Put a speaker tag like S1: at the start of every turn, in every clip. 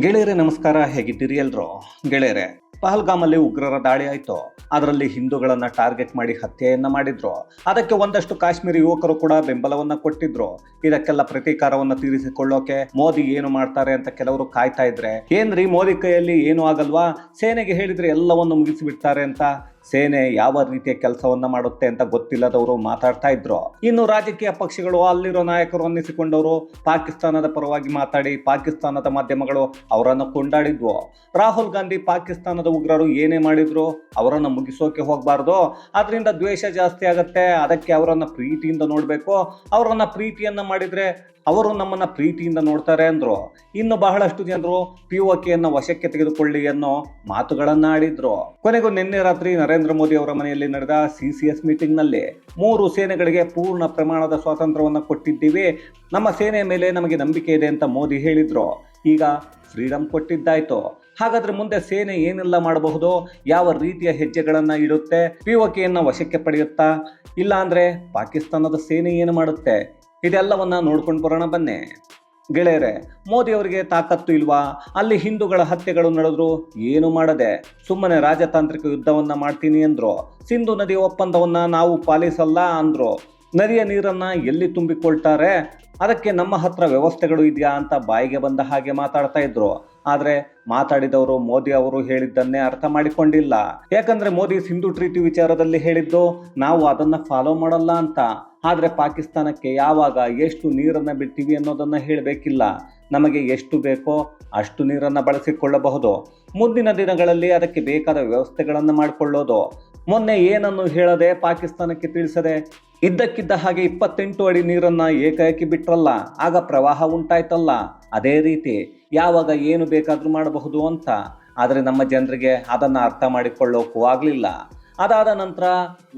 S1: ಗೆಳೆಯರೆ, ನಮಸ್ಕಾರ. ಹೇಗಿದ್ದೀರಿ ಎಲ್ರು? ಗೆಳೆಯರೆ, ಪಹಲ್ಗಾಮಲ್ಲಿ ಉಗ್ರರ ದಾಳಿ ಆಯ್ತು. ಅದರಲ್ಲಿ ಹಿಂದೂಗಳನ್ನ ಟಾರ್ಗೆಟ್ ಮಾಡಿ ಹತ್ಯೆಯನ್ನ ಮಾಡಿದ್ರು. ಅದಕ್ಕೆ ಒಂದಷ್ಟು ಕಾಶ್ಮೀರಿ ಯುವಕರು ಕೂಡ ಬೆಂಬಲವನ್ನ ಕೊಟ್ಟಿದ್ರು. ಇದಕ್ಕೆಲ್ಲ ಪ್ರತೀಕಾರವನ್ನ ತೀರಿಸಿಕೊಳ್ಳೋಕೆ ಮೋದಿ ಏನು ಮಾಡ್ತಾರೆ ಅಂತ ಕೆಲವರು ಕಾಯ್ತಾ ಇದ್ರೆ. ಏನ್ರಿ ಮೋದಿ ಕೈಯಲ್ಲಿ ಏನು ಆಗಲ್ವಾ? ಸೇನೆಗೆ ಹೇಳಿದ್ರೆ ಎಲ್ಲವನ್ನು ಮುಗಿಸಿಬಿಡ್ತಾರೆ ಅಂತ ಸೇನೆ ಯಾವ ರೀತಿಯ ಕೆಲಸವನ್ನ ಮಾಡುತ್ತೆ ಅಂತ ಗೊತ್ತಿಲ್ಲದವರು ಮಾತಾಡ್ತಾ ಇದ್ರು. ಇನ್ನು ರಾಜಕೀಯ ಪಕ್ಷಗಳು ಅಲ್ಲಿರೋ ನಾಯಕರು ಅನ್ನಿಸಿಕೊಂಡವರು ಪಾಕಿಸ್ತಾನದ ಪರವಾಗಿ ಮಾತಾಡಿ ಪಾಕಿಸ್ತಾನದ ಮಾಧ್ಯಮಗಳು ಅವರನ್ನು ಕೊಂಡಾಡಿದ್ವು. ರಾಹುಲ್ ಗಾಂಧಿ ಪಾಕಿಸ್ತಾನದ ಉಗ್ರರು ಏನೇ ಮಾಡಿದ್ರು ಅವರನ್ನು ಮುಗಿಸೋಕೆ ಹೋಗಬಾರ್ದು. ಅದರಿಂದ ದ್ವೇಷ ಜಾಸ್ತಿ ಆಗತ್ತೆ. ಅದಕ್ಕೆ ಅವರನ್ನ ಪ್ರೀತಿಯಿಂದ ನೋಡಬೇಕು. ಅವರನ್ನ ಪ್ರೀತಿಯನ್ನ ಮಾಡಿದ್ರೆ ಅವರು ನಮ್ಮನ್ನ ಪ್ರೀತಿಯಿಂದ ನೋಡ್ತಾರೆ ಅಂದ್ರು. ಇನ್ನು ಬಹಳಷ್ಟು ಜನರು ಪಿ ಓಕೆಯನ್ನು ವಶಕ್ಕೆ ತೆಗೆದುಕೊಳ್ಳಿ ಅನ್ನೋ ಮಾತುಗಳನ್ನ ಆಡಿದ್ರು ಕೊನೆಗೂ ನಿನ್ನೆ ರಾತ್ರಿ ನರೇಂದ್ರ ಮೋದಿ ಅವರ ಮನೆಯಲ್ಲಿ ನಡೆದ ಸಿಸಿಎಸ್ ಮೀಟಿಂಗ್ನಲ್ಲಿ ಮೂರು ಸೇನೆಗಳಿಗೆ ಪೂರ್ಣ ಪ್ರಮಾಣದ ಸ್ವಾತಂತ್ರ್ಯವನ್ನು ಕೊಟ್ಟಿದ್ದೀವಿ. ನಮ್ಮ ಸೇನೆಯ ಮೇಲೆ ನಮಗೆ ನಂಬಿಕೆ ಇದೆ ಅಂತ ಮೋದಿ ಹೇಳಿದ್ರು. ಈಗ ಫ್ರೀಡಮ್ ಕೊಟ್ಟಿದ್ದಾಯ್ತು. ಹಾಗಾದ್ರೆ ಮುಂದೆ ಸೇನೆ ಏನೆಲ್ಲ ಮಾಡಬಹುದು? ಯಾವ ರೀತಿಯ ಹೆಜ್ಜೆಗಳನ್ನ ಇಡುತ್ತೆ? ಪಿ ಒ ವಶಕ್ಕೆ ಪಡೆಯುತ್ತಾ? ಇಲ್ಲ ಅಂದ್ರೆ ಪಾಕಿಸ್ತಾನದ ಸೇನೆ ಏನು ಮಾಡುತ್ತೆ? ಇದೆಲ್ಲವನ್ನ ನೋಡ್ಕೊಂಡು ಬರೋಣ ಬನ್ನಿ. ಗೆಳೆಯರೆ, ಮೋದಿ ಅವರಿಗೆ ತಾಕತ್ತು ಇಲ್ವಾ? ಅಲ್ಲಿ ಹಿಂದೂಗಳ ಹತ್ಯೆಗಳು ನಡೆದ್ರು ಏನು ಮಾಡದೆ? ಸುಮ್ಮನೆ ರಾಜತಾಂತ್ರಿಕ ಯುದ್ಧವನ್ನ ಮಾಡ್ತೀನಿ ಅಂದ್ರು. ಸಿಂಧು ನದಿ ಒಪ್ಪಂದವನ್ನ ನಾವು ಪಾಲಿಸಲ್ಲ ಅಂದ್ರು. ನದಿಯ ನೀರನ್ನ ಎಲ್ಲಿ ತುಂಬಿಕೊಳ್ತಾರೆ? ಅದಕ್ಕೆ ನಮ್ಮ ಹತ್ರ ವ್ಯವಸ್ಥೆಗಳು ಇದೆಯಾ ಅಂತ ಬಾಯಿಗೆ ಬಂದ ಹಾಗೆ ಮಾತಾಡ್ತಾ ಇದ್ರು. ಆದ್ರೆ ಮಾತಾಡಿದವರು ಮೋದಿ ಅವರು ಹೇಳಿದ್ದನ್ನೇ ಅರ್ಥ ಮಾಡಿಕೊಂಡಿಲ್ಲ. ಯಾಕಂದ್ರೆ ಮೋದಿ ಸಿಂಧು ಟ್ರೀಟಿ ವಿಚಾರದಲ್ಲಿ ಹೇಳಿದ್ದು, ನಾವು ಅದನ್ನ ಫಾಲೋ ಮಾಡಲ್ಲ ಅಂತ. ಆದ್ರೆ ಪಾಕಿಸ್ತಾನಕ್ಕೆ ಯಾವಾಗ ಎಷ್ಟು ನೀರನ್ನ ಬಿಡ್ತೀವಿ ಅನ್ನೋದನ್ನ ಹೇಳಬೇಕಿಲ್ಲ. ನಮಗೆ ಎಷ್ಟು ಬೇಕೋ ಅಷ್ಟು ನೀರನ್ನ ಬಳಸಿಕೊಳ್ಳಬಹುದು. ಮುಂದಿನ ದಿನಗಳಲ್ಲಿ ಅದಕ್ಕೆ ಬೇಕಾದ ವ್ಯವಸ್ಥೆಗಳನ್ನು ಮಾಡಿಕೊಳ್ಳೋದು. ಮೊನ್ನೆ ಏನನ್ನು ಹೇಳದೆ ಪಾಕಿಸ್ತಾನಕ್ಕೆ ತಿಳಿಸದೆ ಇದ್ದಕ್ಕಿದ್ದ ಹಾಗೆ ಇಪ್ಪತ್ತೆಂಟು ಅಡಿ ನೀರನ್ನ ಏಕಾಏಕಿ ಬಿಟ್ರಲ್ಲ, ಆಗ ಪ್ರವಾಹ ಉಂಟಾಯ್ತಲ್ಲ. ಅದೇ ರೀತಿ ಯಾವಾಗ ಏನು ಬೇಕಾದ್ರೂ ಮಾಡಬಹುದು ಅಂತ. ಆದರೆ ನಮ್ಮ ಜನರಿಗೆ ಅದನ್ನು ಅರ್ಥ ಮಾಡಿಕೊಳ್ಳೋಕ್ಕೂ ಆಗಲಿಲ್ಲ. ಅದಾದ ನಂತರ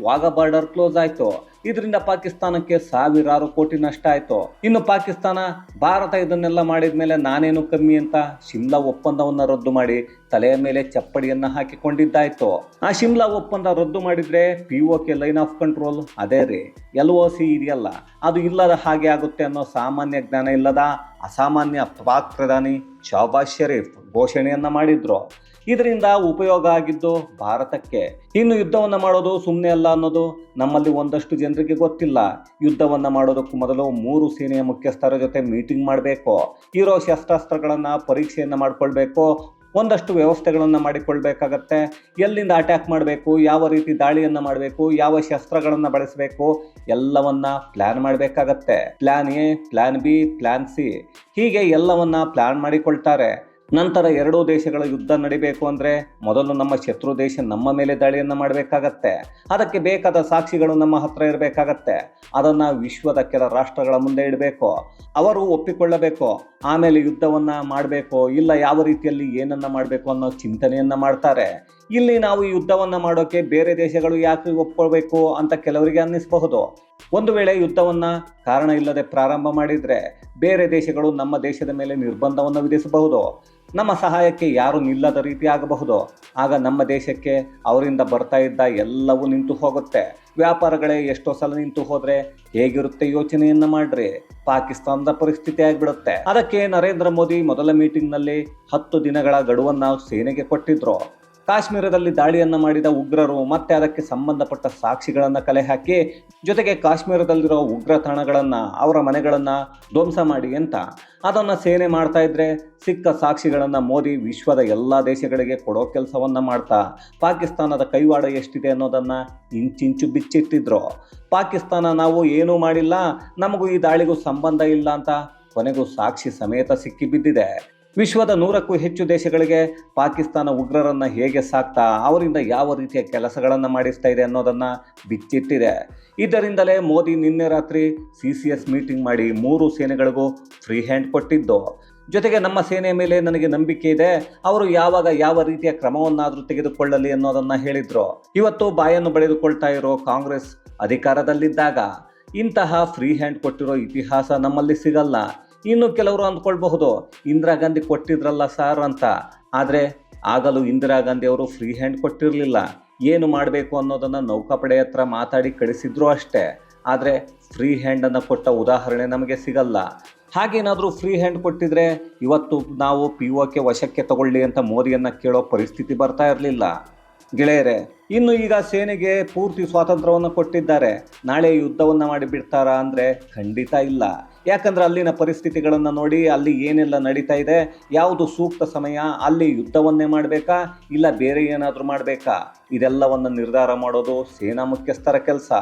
S1: ವಾಗ ಬಾರ್ಡರ್ ಕ್ಲೋಸ್ ಆಯಿತು. ಇದರಿಂದ ಪಾಕಿಸ್ತಾನಕ್ಕೆ ಸಾವಿರಾರು ಕೋಟಿ ನಷ್ಟ ಆಯಿತು. ಇನ್ನು ಪಾಕಿಸ್ತಾನ, ಭಾರತ ಇದನ್ನೆಲ್ಲ ಮಾಡಿದ ಮೇಲೆ ನಾನೇನು ಕಮ್ಮಿ ಅಂತ ಶಿಮ್ಲಾ ಒಪ್ಪಂದವನ್ನು ರದ್ದು ಮಾಡಿ ತಲೆಯ ಮೇಲೆ ಚಪ್ಪಡಿಯನ್ನ ಹಾಕಿಕೊಂಡಿದ್ದಾಯ್ತು. ಆ ಶಿಮ್ಲಾ ಒಪ್ಪಂದ ರದ್ದು ಮಾಡಿದ್ರೆ P O K line of control ಅದೇ ರೀ. ಎಲ್ ಒ ಸಿ ಇದೆಯಲ್ಲ, ಅದು ಇಲ್ಲದ ಹಾಗೆ ಆಗುತ್ತೆ ಅನ್ನೋ ಸಾಮಾನ್ಯ ಜ್ಞಾನ ಇಲ್ಲದ ಅಸಾಮಾನ್ಯ ಪಾಕ್ ಪ್ರಧಾನಿ ಶಹಬಾಜ್ ಶರೀಫ್ ಘೋಷಣೆಯನ್ನ ಮಾಡಿದ್ರು. ಇದರಿಂದ ಉಪಯೋಗ ಆಗಿದ್ದು ಭಾರತಕ್ಕೆ. ಇನ್ನು ಯುದ್ಧವನ್ನ ಮಾಡೋದು ಸುಮ್ಮನೆ ಅಲ್ಲ ಅನ್ನೋದು ನಮ್ಮಲ್ಲಿ ಒಂದಷ್ಟು ಜನರಿಗೆ ಗೊತ್ತಿಲ್ಲ. ಯುದ್ಧವನ್ನ ಮಾಡೋದಕ್ಕೂ ಮೊದಲು ಮೂರು ಸೇನೆಯ ಮುಖ್ಯಸ್ಥರ ಜೊತೆ ಮೀಟಿಂಗ್ ಮಾಡಬೇಕು. ಇರೋ ಶಸ್ತ್ರಾಸ್ತ್ರಗಳನ್ನು ಪರೀಕ್ಷೆಯನ್ನು ಮಾಡ್ಕೊಳ್ಬೇಕು. ಒಂದಷ್ಟು ವ್ಯವಸ್ಥೆಗಳನ್ನು ಮಾಡಿಕೊಳ್ಬೇಕಾಗತ್ತೆ. ಎಲ್ಲಿಂದ ಅಟ್ಯಾಕ್ ಮಾಡಬೇಕು, ಯಾವ ರೀತಿ ದಾಳಿಯನ್ನ ಮಾಡಬೇಕು, ಯಾವ ಶಸ್ತ್ರಗಳನ್ನು ಬಳಸಬೇಕು, ಎಲ್ಲವನ್ನ ಪ್ಲಾನ್ ಮಾಡಬೇಕಾಗತ್ತೆ. Plan A plan B plan C ಹೀಗೆ ಎಲ್ಲವನ್ನ ಪ್ಲಾನ್ ಮಾಡಿಕೊಳ್ತಾರೆ. ನಂತರ ಎರಡೂ ದೇಶಗಳ ಯುದ್ಧ ನಡಿಬೇಕು ಅಂದರೆ ಮೊದಲು ನಮ್ಮ ಶತ್ರು ದೇಶ ನಮ್ಮ ಮೇಲೆ ದಾಳಿಯನ್ನು ಮಾಡಬೇಕಾಗತ್ತೆ. ಅದಕ್ಕೆ ಬೇಕಾದ ಸಾಕ್ಷಿಗಳು ನಮ್ಮ ಹತ್ರ ಇರಬೇಕಾಗತ್ತೆ. ಅದನ್ನು ವಿಶ್ವದ ಕೆಲ ರಾಷ್ಟ್ರಗಳ ಮುಂದೆ ಇಡಬೇಕು. ಅವರು ಒಪ್ಪಿಕೊಳ್ಳಬೇಕು. ಆಮೇಲೆ ಯುದ್ಧವನ್ನು ಮಾಡಬೇಕು. ಇಲ್ಲ ಯಾವ ರೀತಿಯಲ್ಲಿ ಏನನ್ನು ಮಾಡಬೇಕು ಅನ್ನೋ ಚಿಂತನೆಯನ್ನು ಮಾಡ್ತಾರೆ. ಇಲ್ಲಿ ನಾವು ಯುದ್ಧವನ್ನ ಮಾಡೋಕೆ ಬೇರೆ ದೇಶಗಳು ಯಾಕೆ ಒಪ್ಕೊಳ್ಬೇಕು ಅಂತ ಕೆಲವರಿಗೆ ಅನ್ನಿಸಬಹುದು. ಒಂದು ವೇಳೆ ಯುದ್ಧವನ್ನ ಕಾರಣ ಇಲ್ಲದೆ ಪ್ರಾರಂಭ ಮಾಡಿದ್ರೆ ಬೇರೆ ದೇಶಗಳು ನಮ್ಮ ದೇಶದ ಮೇಲೆ ನಿರ್ಬಂಧವನ್ನು ವಿಧಿಸಬಹುದು. ನಮ್ಮ ಸಹಾಯಕ್ಕೆ ಯಾರು ನಿಲ್ಲದ ರೀತಿ ಆಗಬಹುದು. ಆಗ ನಮ್ಮ ದೇಶಕ್ಕೆ ಅವರಿಂದ ಬರ್ತಾ ಇದ್ದ ಎಲ್ಲವೂ ನಿಂತು ಹೋಗುತ್ತೆ. ವ್ಯಾಪಾರಗಳೇ ಎಷ್ಟೋ ಸಲ ನಿಂತು ಹೋದ್ರೆ ಹೇಗಿರುತ್ತೆ ಯೋಚನೆಯನ್ನ ಮಾಡ್ರಿ. ಪಾಕಿಸ್ತಾನದ ಪರಿಸ್ಥಿತಿ ಆಗಿಬಿಡುತ್ತೆ. ಅದಕ್ಕೆ ನರೇಂದ್ರ ಮೋದಿ ಮೊದಲ ಮೀಟಿಂಗ್ನಲ್ಲಿ ಹತ್ತು ದಿನಗಳ ಗಡುವನ್ನ ಸೇನೆಗೆ ಕೊಟ್ಟಿದ್ರು. ಕಾಶ್ಮೀರದಲ್ಲಿ ದಾಳಿಯನ್ನ ಮಾಡಿದ ಉಗ್ರರು ಮತ್ತೆ ಅದಕ್ಕೆ ಸಂಬಂಧಪಟ್ಟ ಸಾಕ್ಷಿಗಳನ್ನ ಕಲೆ ಹಾಕಿ, ಜೊತೆಗೆ ಕಾಶ್ಮೀರದಲ್ಲಿರೋ ಉಗ್ರ ತಾಣಗಳನ್ನ, ಅವರ ಮನೆಗಳನ್ನ ಧ್ವಂಸ ಮಾಡಿ ಅಂತ. ಅದನ್ನ ಸೇನೆ ಮಾಡ್ತಾ ಇದ್ರೆ ಸಿಕ್ಕ ಸಾಕ್ಷಿಗಳನ್ನ ಮೋದಿ ವಿಶ್ವದ ಎಲ್ಲಾ ದೇಶಗಳಿಗೆ ಕೊಡೋ ಕೆಲಸವನ್ನ ಮಾಡ್ತಾ, ಪಾಕಿಸ್ತಾನದ ಕೈವಾಡ ಎಷ್ಟಿದೆ ಅನ್ನೋದನ್ನ ಇಂಚಿಂಚು ಬಿಚ್ಚಿಟ್ಟಿದ್ರು. ಪಾಕಿಸ್ತಾನ ನಾವು ಏನೂ ಮಾಡಿಲ್ಲ, ನಮಗೂ ಈ ದಾಳಿಗೂ ಸಂಬಂಧ ಇಲ್ಲ ಅಂತ ಕೊನೆಗೂ ಸಾಕ್ಷಿ ಸಮೇತ ಸಿಕ್ಕಿಬಿದ್ದಿದೆ ವಿಶ್ವದ ನೂರಕ್ಕೂ ಹೆಚ್ಚು ದೇಶಗಳಿಗೆ ಪಾಕಿಸ್ತಾನ ಉಗ್ರರನ್ನು ಹೇಗೆ ಸಾಕ್ತಾ, ಅವರಿಂದ ಯಾವ ರೀತಿಯ ಕೆಲಸಗಳನ್ನು ಮಾಡಿಸ್ತಾ ಇದೆ ಅನ್ನೋದನ್ನು ಬಿಚ್ಚಿಟ್ಟಿದೆ. ಇದರಿಂದಲೇ ಮೋದಿ ನಿನ್ನೆ ರಾತ್ರಿ ಸಿ ಸಿ ಎಸ್ ಮೀಟಿಂಗ್ ಮಾಡಿ ಮೂರು ಸೇನೆಗಳಿಗೂ ಫ್ರೀ ಹ್ಯಾಂಡ್ ಕೊಟ್ಟಿದ್ದು. ಜೊತೆಗೆ ನಮ್ಮ ಸೇನೆಯ ಮೇಲೆ ನನಗೆ ನಂಬಿಕೆ ಇದೆ, ಅವರು ಯಾವಾಗ ಯಾವ ರೀತಿಯ ಕ್ರಮವನ್ನಾದರೂ ತೆಗೆದುಕೊಳ್ಳಲಿ ಅನ್ನೋದನ್ನು ಹೇಳಿದರು. ಇವತ್ತು ಬಾಯನ್ನು ಬಳಿದುಕೊಳ್ತಾ ಇರೋ ಕಾಂಗ್ರೆಸ್ ಅಧಿಕಾರದಲ್ಲಿದ್ದಾಗ ಇಂತಹ ಫ್ರೀ ಹ್ಯಾಂಡ್ ಕೊಟ್ಟಿರೋ ಇತಿಹಾಸ ನಮ್ಮಲ್ಲಿ ಸಿಗಲ್ಲ. ಇನ್ನು ಕೆಲವರು ಅಂದ್ಕೊಳ್ಬಹುದು, ಇಂದಿರಾ ಗಾಂಧಿ ಕೊಟ್ಟಿದ್ರಲ್ಲ ಸರ್ ಅಂತ. ಆದರೆ ಆಗಲೂ ಇಂದಿರಾ ಗಾಂಧಿ ಅವರು ಫ್ರೀ ಹ್ಯಾಂಡ್ ಕೊಟ್ಟಿರಲಿಲ್ಲ. ಏನು ಮಾಡಬೇಕು ಅನ್ನೋದನ್ನು ನೌಕಾಪಡೆ ಹತ್ರ ಮಾತಾಡಿ ಕಳಿಸಿದ್ರು ಅಷ್ಟೇ. ಆದರೆ ಫ್ರೀ ಹ್ಯಾಂಡನ್ನು ಕೊಟ್ಟ ಉದಾಹರಣೆ ನಮಗೆ ಸಿಗಲ್ಲ. ಹಾಗೇನಾದರೂ ಫ್ರೀ ಹ್ಯಾಂಡ್ ಕೊಟ್ಟಿದ್ರೆ ಇವತ್ತು ನಾವು ಪಿ ಕೆ ವಶಕ್ಕೆ ತಗೊಳ್ಳಿ ಅಂತ ಮೋದಿಯನ್ನು ಕೇಳೋ ಪರಿಸ್ಥಿತಿ ಬರ್ತಾ ಇರಲಿಲ್ಲ. ಗೆಳೆಯರೆ, ಇನ್ನು ಈಗ ಸೇನೆಗೆ ಪೂರ್ತಿ ಸ್ವಾತಂತ್ರ್ಯವನ್ನು ಕೊಟ್ಟಿದ್ದಾರೆ. ನಾಳೆ ಯುದ್ಧವನ್ನು ಮಾಡಿಬಿಡ್ತಾರಾ ಅಂದ್ರೆ ಖಂಡಿತ ಇಲ್ಲ. ಯಾಕಂದ್ರೆ ಅಲ್ಲಿನ ಪರಿಸ್ಥಿತಿಗಳನ್ನು ನೋಡಿ ಅಲ್ಲಿ ಏನೆಲ್ಲ ನಡೀತಾ ಇದೆ, ಯಾವುದು ಸೂಕ್ತ ಸಮಯ, ಅಲ್ಲಿ ಯುದ್ಧವನ್ನೇ ಮಾಡಬೇಕಾ, ಇಲ್ಲ ಬೇರೆ ಏನಾದರೂ ಮಾಡಬೇಕಾ? ಇದೆಲ್ಲವನ್ನು ನಿರ್ಧಾರ ಮಾಡೋದು ಸೇನಾ ಮುಖ್ಯಸ್ಥರ ಕೆಲಸ.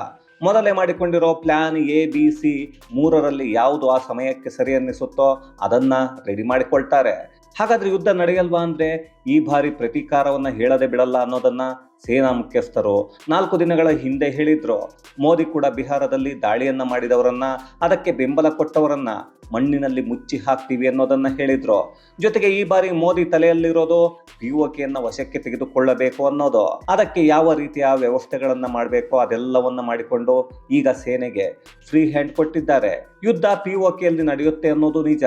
S1: ಮೊದಲೇ ಮಾಡಿಕೊಂಡಿರೋ ಪ್ಲಾನ್ ಎ ಬಿ ಸಿ ಮೂರರಲ್ಲಿ ಯಾವುದು ಆ ಸಮಯಕ್ಕೆ ಸರಿ ಅನ್ನಿಸುತ್ತೋ ಅದನ್ನ ರೆಡಿ ಮಾಡಿಕೊಳ್ತಾರೆ. ಹಾಗಾದ್ರೆ ಯುದ್ಧ ನಡೆಯಲ್ವಾ ಅಂದ್ರೆ ಈ ಬಾರಿ ಪ್ರತೀಕಾರವನ್ನ ಹೇಳದೆ ಬಿಡಲ್ಲ ಅನ್ನೋದನ್ನ ಸೇನಾ ಮುಖ್ಯಸ್ಥರು ನಾಲ್ಕು ದಿನಗಳ ಹಿಂದೆ ಹೇಳಿದ್ರು. ಮೋದಿ ಕೂಡ ಬಿಹಾರದಲ್ಲಿ ದಾಳಿಯನ್ನ ಮಾಡಿದವರನ್ನ, ಅದಕ್ಕೆ ಬೆಂಬಲ ಕೊಟ್ಟವರನ್ನ ಮಣ್ಣಿನಲ್ಲಿ ಮುಚ್ಚಿ ಹಾಕ್ತೀವಿ ಅನ್ನೋದನ್ನ ಹೇಳಿದ್ರು. ಜೊತೆಗೆ ಈ ಬಾರಿ ಮೋದಿ ತಲೆಯಲ್ಲಿರೋದು ಪಿಒಕೆಯನ್ನ ವಶಕ್ಕೆ ತೆಗೆದುಕೊಳ್ಳಬೇಕು ಅನ್ನೋದು. ಅದಕ್ಕೆ ಯಾವ ರೀತಿಯ ವ್ಯವಸ್ಥೆಗಳನ್ನ ಮಾಡಬೇಕು ಅದೆಲ್ಲವನ್ನ ಮಾಡಿಕೊಂಡು ಈಗ ಸೇನೆಗೆ ಫ್ರೀ ಹ್ಯಾಂಡ್ ಕೊಟ್ಟಿದ್ದಾರೆ. ಯುದ್ಧ ಪಿಒಕೆಯಲ್ಲಿ ನಡೆಯುತ್ತೆ ಅನ್ನೋದು ನಿಜ.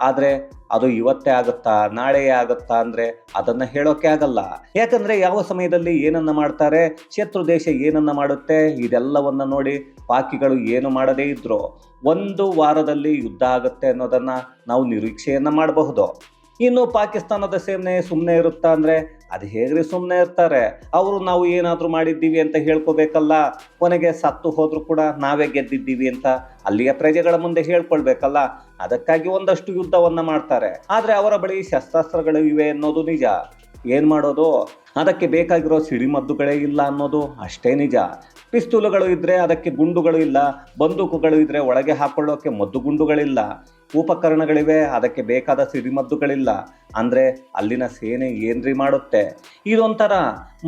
S1: ಆದ್ರೆ ಅದು ಇವತ್ತೇ ಆಗುತ್ತಾ ನಾಳೆ ಆಗುತ್ತಾ ಅಂದರೆ ಅದನ್ನು ಹೇಳೋಕೆ ಆಗಲ್ಲ. ಯಾಕಂದರೆ ಯಾವ ಸಮಯದಲ್ಲಿ ಏನನ್ನ ಮಾಡ್ತಾರೆ, ಶತ್ರು ದೇಶ ಏನನ್ನ ಮಾಡುತ್ತೆ, ಇದೆಲ್ಲವನ್ನು ನೋಡಿ ಪಾಕಿಗಳು ಏನು ಮಾಡದೇ ಇದ್ರು. ಒಂದು ವಾರದಲ್ಲಿ ಯುದ್ಧ ಆಗುತ್ತೆ ಅನ್ನೋದನ್ನು ನಾವು ನಿರೀಕ್ಷೆಯನ್ನು ಮಾಡಬಹುದು. ಇನ್ನು ಪಾಕಿಸ್ತಾನದ ಸೇನೆ ಸುಮ್ಮನೆ ಇರುತ್ತಾ ಅಂದ್ರೆ ಅದು ಹೇಗ್ರಿ ಸುಮ್ಮನೆ ಇರ್ತಾರೆ. ಅವರು ನಾವು ಏನಾದರೂ ಮಾಡಿದ್ದೀವಿ ಅಂತ ಹೇಳ್ಕೋಬೇಕಲ್ಲ. ಕೊನೆಗೆ ಸತ್ತು ಹೋದರೂ ಕೂಡ ನಾವೇ ಗೆದ್ದಿದ್ದೀವಿ ಅಂತ ಅಲ್ಲಿಯ ಪ್ರಜೆಗಳ ಮುಂದೆ ಹೇಳ್ಕೊಳ್ಬೇಕಲ್ಲ. ಅದಕ್ಕಾಗಿ ಒಂದಷ್ಟು ಯುದ್ಧವನ್ನು ಮಾಡ್ತಾರೆ. ಆದರೆ ಅವರ ಬಳಿ ಶಸ್ತ್ರಾಸ್ತ್ರಗಳು ಇವೆ ಅನ್ನೋದು ನಿಜ. ಏನು ಮಾಡೋದು? ಅದಕ್ಕೆ ಬೇಕಾಗಿರೋ ಸಿಡಿಮದ್ದುಗಳೇ ಇಲ್ಲ ಅನ್ನೋದು ಅಷ್ಟೇ ನಿಜ. ಪಿಸ್ತೂಲುಗಳು ಇದ್ದರೆ ಅದಕ್ಕೆ ಗುಂಡುಗಳು ಇಲ್ಲ, ಬಂದೂಕುಗಳು ಇದ್ದರೆ ಒಳಗೆ ಹಾಕೊಳ್ಳೋಕೆ ಮದ್ದು ಗುಂಡುಗಳಿಲ್ಲ, ಉಪಕರಣಗಳಿವೆ, ಅದಕ್ಕೆ ಬೇಕಾದ ಸಿಡಿಮದ್ದುಗಳಿಲ್ಲ. ಅಂದರೆ ಅಲ್ಲಿನ ಸೇನೆ ಏನ್ರಿ ಮಾಡುತ್ತೆ? ಇದೊಂಥರ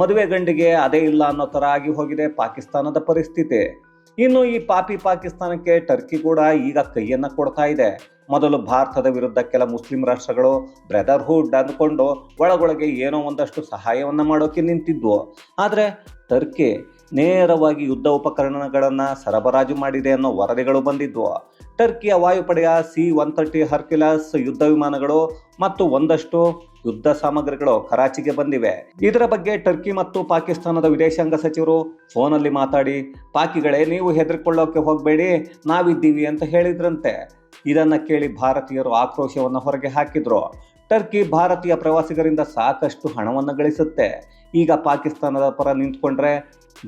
S1: ಮದುವೆ ಗಂಡಿಗೆ ಅದೇ ಇಲ್ಲ ಅನ್ನೋ ಥರ ಆಗಿ ಹೋಗಿದೆ ಪಾಕಿಸ್ತಾನದ ಪರಿಸ್ಥಿತಿ. ಇನ್ನು ಈ ಪಾಪಿ ಪಾಕಿಸ್ತಾನಕ್ಕೆ ಟರ್ಕಿ ಕೂಡ ಈಗ ಕೈಯನ್ನು ಕೊಡ್ತಾ ಇದೆ. ಮೊದಲು ಭಾರತದ ವಿರುದ್ಧ ಕೆಲ ಮುಸ್ಲಿಂ ರಾಷ್ಟ್ರಗಳು ಬ್ರದರ್ಹುಡ್ ಅಂದ್ಕೊಂಡು ಒಳಗೊಳಗೆ ಏನೋ ಒಂದಷ್ಟು ಸಹಾಯವನ್ನು ಮಾಡೋಕ್ಕೆ ನಿಂತಿದ್ವು. ಆದರೆ ಟರ್ಕಿ ನೇರವಾಗಿ ಯುದ್ಧ ಉಪಕರಣಗಳನ್ನು ಸರಬರಾಜು ಮಾಡಿದೆ ಅನ್ನೋ ವರದಿಗಳು ಬಂದಿದ್ವು. ಟರ್ಕಿಯ ವಾಯುಪಡೆಯ ಸಿ ಒನ್ ತರ್ಟಿ ಹರ್ಕಿಲಾಸ್ ಯುದ್ಧ ವಿಮಾನಗಳು ಮತ್ತು ಒಂದಷ್ಟು ಯುದ್ಧ ಸಾಮಗ್ರಿಗಳು ಕರಾಚಿಗೆ ಬಂದಿವೆ. ಇದರ ಬಗ್ಗೆ ಟರ್ಕಿ ಮತ್ತು ಪಾಕಿಸ್ತಾನದ ವಿದೇಶಾಂಗ ಸಚಿವರು ಫೋನಲ್ಲಿ ಮಾತಾಡಿ, ಪಾಕಿಗಳೇ, ನೀವು ಹೆದರ್ಕೊಳ್ಳೋಕೆ ಹೋಗಬೇಡಿ, ನಾವಿದ್ದೀವಿ ಅಂತ ಹೇಳಿದ್ರಂತೆ. ಇದನ್ನು ಕೇಳಿ ಭಾರತೀಯರು ಆಕ್ರೋಶವನ್ನು ಹೊರಗೆ ಹಾಕಿದ್ರು. ಟರ್ಕಿ ಭಾರತೀಯ ಪ್ರವಾಸಿಗರಿಂದ ಸಾಕಷ್ಟು ಹಣವನ್ನು ಗಳಿಸುತ್ತೆ. ಈಗ ಪಾಕಿಸ್ತಾನದ ಪರ ನಿಂತ್ಕೊಂಡ್ರೆ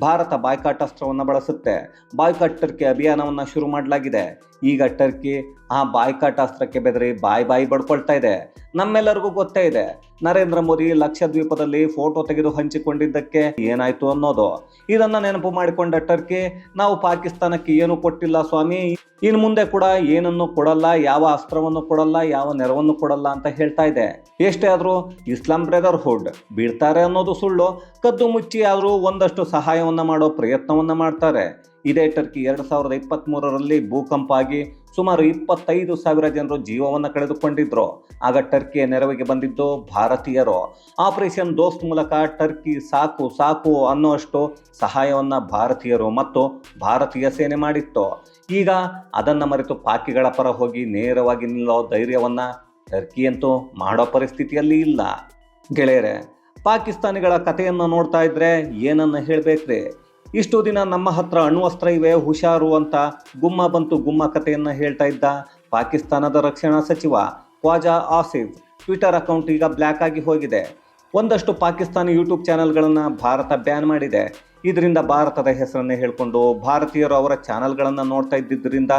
S1: ಭಾರತ ಬಾಯ್ಕಾಟ್ ಅಸ್ತ್ರವನ್ನು ಬಳಸುತ್ತೆ. ಬಾಯ್ಕಾಟ್ ಟರ್ಕಿ ಅಭಿಯಾನವನ್ನು ಶುರು ಮಾಡಲಾಗಿದೆ. ಈಗ ಟರ್ಕಿ ಆ ಬಾಯ್ಕಾಟ್ ಅಸ್ತ್ರಕ್ಕೆ ಬೆದರಿ ಬಾಯಿ ಬಾಯಿ ಬಡ್ಕೊಳ್ತಾ ಇದೆ. ನಮ್ಮೆಲ್ಲರಿಗೂ ಗೊತ್ತೇ ಇದೆ. ನರೇಂದ್ರ ಮೋದಿ ಲಕ್ಷದ್ವೀಪದಲ್ಲಿ ಫೋಟೋ ತೆಗೆದು ಹಂಚಿಕೊಂಡಿದ್ದಕ್ಕೆ ಏನಾಯ್ತು ಅನ್ನೋದು. ಇದನ್ನ ನೆನಪು ಮಾಡಿಕೊಂಡ ಟರ್ಕಿ ನಾವು ಪಾಕಿಸ್ತಾನಕ್ಕೆ ಏನು ಕೊಟ್ಟಿಲ್ಲ ಸ್ವಾಮಿ. ಇನ್ನು ಮುಂದೆ ಕೂಡ ಏನನ್ನು ಕೊಡಲ್ಲ, ಯಾವ ಅಸ್ತ್ರವನ್ನು ಕೊಡಲ್ಲ, ಯಾವ ನೆರವನ್ನು ಕೊಡಲ್ಲ ಅಂತ ಹೇಳ್ತಾ ಇದೆ. ಎಷ್ಟೇ ಆದರೂ ಇಸ್ಲಾಂ ಬ್ರದರ್ಹುಡ್ ಬೀಳ್ತಾರೆ ಅನ್ನೋದು ಸುಳ್ಳು. ಕದ್ದು ಮುಚ್ಚಿ ಆದರೂ ಒಂದಷ್ಟು ಸಹಾಯವನ್ನ ಮಾಡೋ ಪ್ರಯತ್ನವನ್ನ ಮಾಡ್ತಾರೆ. ಇದೇ ಟರ್ಕಿ ಎರಡು ಸಾವಿರದ ಇಪ್ಪತ್ತ್ ಮೂರರಲ್ಲಿ ಭೂಕಂಪ ಆಗಿ ಸುಮಾರು ಇಪ್ಪತ್ತೈದು ಸಾವಿರ ಜನರು ಜೀವವನ್ನು ಕಳೆದುಕೊಂಡಿದ್ರು. ಆಗ ಟರ್ಕಿಯ ನೆರವಿಗೆ ಬಂದಿದ್ದು ಭಾರತೀಯರು. ಆಪರೇಷನ್ ದೋಸ್ತ್ ಮೂಲಕ ಟರ್ಕಿ ಸಾಕು ಸಾಕು ಅನ್ನುವಷ್ಟು ಸಹಾಯವನ್ನು ಭಾರತೀಯರು ಮತ್ತು ಭಾರತೀಯ ಸೇನೆ ಮಾಡಿತ್ತು. ಈಗ ಅದನ್ನು ಮರೆತು ಪಾಕಿಗಳ ಪರ ಹೋಗಿ ನೇರವಾಗಿ ನಿಲ್ಲೋ ಧೈರ್ಯವನ್ನು ಟರ್ಕಿಯಂತೂ ಮಾಡೋ ಪರಿಸ್ಥಿತಿಯಲ್ಲಿ ಇಲ್ಲ. ಗೆಳೆಯರೆ, ಪಾಕಿಸ್ತಾನಿಗಳ ಕಥೆಯನ್ನು ನೋಡ್ತಾ ಇದ್ರೆ ಏನನ್ನು ಹೇಳ್ಬೇಕ್ರಿ? ಇಷ್ಟು ದಿನ ನಮ್ಮ ಹತ್ರ ಅಣ್ವಸ್ತ್ರ ಇವೆ, ಹುಷಾರು ಅಂತ ಗುಮ್ಮ ಬಂತು ಗುಮ್ಮ ಕಥೆಯನ್ನು ಹೇಳ್ತಾ ಇದ್ದ ಪಾಕಿಸ್ತಾನದ ರಕ್ಷಣಾ ಸಚಿವ ಖ್ವಾಜಾ ಆಸಿಫ್ ಟ್ವಿಟರ್ ಅಕೌಂಟ್ ಈಗ ಬ್ಲ್ಯಾಕ್ ಆಗಿ ಹೋಗಿದೆ. ಒಂದಷ್ಟು ಪಾಕಿಸ್ತಾನಿ ಯೂಟ್ಯೂಬ್ ಚಾನೆಲ್ಗಳನ್ನು ಭಾರತ ಬ್ಯಾನ್ ಮಾಡಿದೆ. ಇದರಿಂದ ಭಾರತದ ಹೆಸರನ್ನೇ ಹೇಳಿಕೊಂಡು ಭಾರತೀಯರು ಅವರ ಚಾನೆಲ್ಗಳನ್ನು ನೋಡ್ತಾ ಇದ್ದಿದ್ದರಿಂದ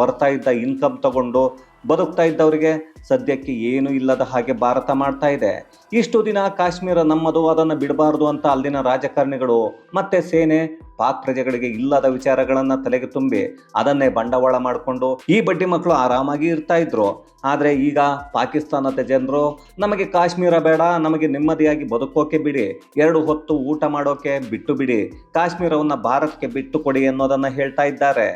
S1: ಬರ್ತಾ ಇದ್ದ ಇನ್ಕಮ್ ತಗೊಂಡು ಬದುಕ್ತಾ ಇದ್ದವರಿಗೆ ಸದ್ಯಕ್ಕೆ ಏನೂ ಇಲ್ಲದ ಹಾಗೆ ಭಾರತ ಮಾಡ್ತಾ ಇದೆ. ಇಷ್ಟು ದಿನ ಕಾಶ್ಮೀರ ನಮ್ಮದು, ಅದನ್ನು ಬಿಡಬಾರ್ದು ಅಂತ ಅಲ್ಲಿನ ರಾಜಕಾರಣಿಗಳು ಮತ್ತೆ ಸೇನೆ ಪಾಕ್ ಪ್ರಜೆಗಳಿಗೆ ಇಲ್ಲದ ವಿಚಾರಗಳನ್ನು ತಲೆಗೆ ತುಂಬಿ ಅದನ್ನೇ ಬಂಡವಾಳ ಮಾಡಿಕೊಂಡು ಈ ಬಡ್ಡಿ ಮಕ್ಕಳು ಆರಾಮಾಗಿ ಇರ್ತಾ ಇದ್ರು. ಆದರೆ ಈಗ ಪಾಕಿಸ್ತಾನದ ಜನರು, ನಮಗೆ ಕಾಶ್ಮೀರ ಬೇಡ, ನಮಗೆ ನೆಮ್ಮದಿಯಾಗಿ ಬದುಕೋಕೆ ಬಿಡಿ, ಎರಡು ಹೊತ್ತು ಊಟ ಮಾಡೋಕೆ ಬಿಟ್ಟು ಬಿಡಿ, ಕಾಶ್ಮೀರವನ್ನು ಭಾರತಕ್ಕೆ ಬಿಟ್ಟು ಕೊಡಿ ಅನ್ನೋದನ್ನು ಹೇಳ್ತಾ ಇದ್ದಾರೆ.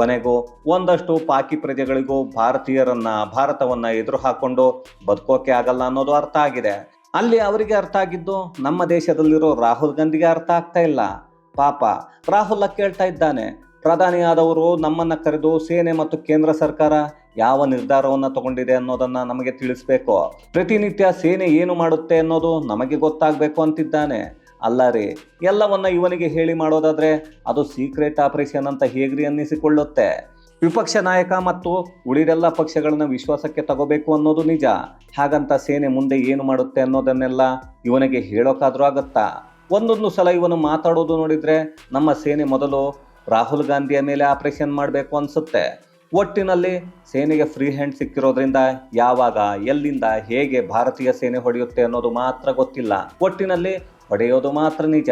S1: ಕೊನೆಗೂ ಒಂದಷ್ಟು ಪಾಕಿ ಪ್ರಜೆಗಳಿಗೂ ಭಾರತೀಯರನ್ನ, ಭಾರತವನ್ನ ಎದುರು ಹಾಕೊಂಡು ಬದುಕೋಕೆ ಆಗಲ್ಲ ಅನ್ನೋದು ಅರ್ಥ ಆಗಿದೆ. ಅಲ್ಲಿ ಅವರಿಗೆ ಅರ್ಥ ಆಗಿದ್ದು ನಮ್ಮ ದೇಶದಲ್ಲಿರೋ ರಾಹುಲ್ ಗಾಂಧಿಗೆ ಅರ್ಥ ಆಗ್ತಾ ಇಲ್ಲ. ಪಾಪ, ರಾಹುಲ್ ಕೇಳ್ತಾ ಇದ್ದಾನೆ, ಪ್ರಧಾನಿಯಾದವರು ನಮ್ಮನ್ನ ಕರೆದು ಸೇನೆ ಮತ್ತು ಕೇಂದ್ರ ಸರ್ಕಾರ ಯಾವ ನಿರ್ಧಾರವನ್ನ ತಗೊಂಡಿದೆ ಅನ್ನೋದನ್ನ ನಮಗೆ ತಿಳಿಸ್ಬೇಕು. ಪ್ರತಿನಿತ್ಯ ಸೇನೆ ಏನು ಮಾಡುತ್ತೆ ಅನ್ನೋದು ನಮಗೆ ಗೊತ್ತಾಗಬೇಕು ಅಂತಿದ್ದಾನೆ. ಅಲ್ಲ ರೀ, ಎಲ್ಲವನ್ನ ಇವನಿಗೆ ಹೇಳಿ ಮಾಡೋದಾದ್ರೆ ಅದು ಸೀಕ್ರೆಟ್ ಆಪರೇಷನ್ ಅಂತ ಹೇಗ್ರಿ ಅನ್ನಿಸಿಕೊಳ್ಳುತ್ತೆ. ವಿಪಕ್ಷ ನಾಯಕ ಮತ್ತು ಉಳಿದೆಲ್ಲ ಪಕ್ಷಗಳನ್ನ ವಿಶ್ವಾಸಕ್ಕೆ ತಗೋಬೇಕು ಅನ್ನೋದು ನಿಜ. ಹಾಗಂತ ಸೇನೆ ಮುಂದೆ ಏನು ಮಾಡುತ್ತೆ ಅನ್ನೋದನ್ನೆಲ್ಲ ಇವನಿಗೆ ಹೇಳೋಕಾದ್ರೂ ಆಗತ್ತಾ. ಒಂದೊಂದು ಸಲ ಇವನು ಮಾತಾಡೋದು ನೋಡಿದ್ರೆ ನಮ್ಮ ಸೇನೆ ಮೊದಲು ರಾಹುಲ್ ಗಾಂಧಿಯ ಮೇಲೆ ಆಪರೇಷನ್ ಮಾಡಬೇಕು ಅನಿಸುತ್ತೆ. ಒಟ್ಟಿನಲ್ಲಿ ಸೇನೆಗೆ ಫ್ರೀ ಹ್ಯಾಂಡ್ ಸಿಕ್ಕಿರೋದ್ರಿಂದ ಯಾವಾಗ, ಎಲ್ಲಿಂದ, ಹೇಗೆ ಭಾರತೀಯ ಸೇನೆ ಹೊಡೆಯುತ್ತೆ ಅನ್ನೋದು ಮಾತ್ರ ಗೊತ್ತಿಲ್ಲ. ಒಟ್ಟಿನಲ್ಲಿ ಹೊಡೆಯೋದು ಮಾತ್ರ ನಿಜ.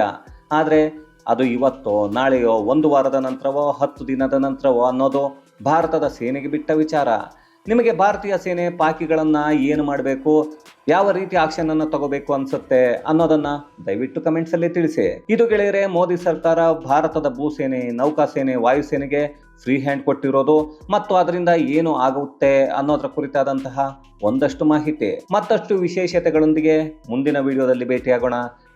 S1: ಆದರೆ ಅದು ಇವತ್ತೋ, ನಾಳೆಯೋ, ಒಂದು ವಾರದ ನಂತರವೋ, ಹತ್ತು ದಿನದ ನಂತರವೋ ಅನ್ನೋದು ಭಾರತದ ಸೇನೆಗೆ ಬಿಟ್ಟ ವಿಚಾರ. ನಿಮಗೆ ಭಾರತೀಯ ಸೇನೆ ಪಾಕಿಗಳನ್ನು ಏನು ಮಾಡಬೇಕು, ಯಾವ ರೀತಿ ಆಕ್ಷನ್ ಅನ್ನು ತಗೋಬೇಕು ಅನ್ಸುತ್ತೆ ಅನ್ನೋದನ್ನ ದಯವಿಟ್ಟು ಕಮೆಂಟ್ಸಲ್ಲಿ ತಿಳಿಸಿ. ಇದು ಗೆಳೆಯರೆ, ಮೋದಿ ಸರ್ಕಾರ ಭಾರತದ ಭೂಸೇನೆ ನೌಕಾಸೇನೆ ವಾಯುಸೇನೆಗೆ ಫ್ರೀ ಹ್ಯಾಂಡ್ ಕೊಟ್ಟಿರೋದು. ಮತ್ತು ಅದರಿಂದ ಏನು ಆಗುತ್ತೆ ಅನ್ನೋದರ ಕುರಿತಾದಂತಹ ಒಂದಷ್ಟು ಮಾಹಿತಿ. ಮತ್ತಷ್ಟು ವಿಶೇಷತೆಗಳೊಂದಿಗೆ ಮುಂದಿನ ವಿಡಿಯೋದಲ್ಲಿ ಭೇಟಿಯಾಗೋಣ.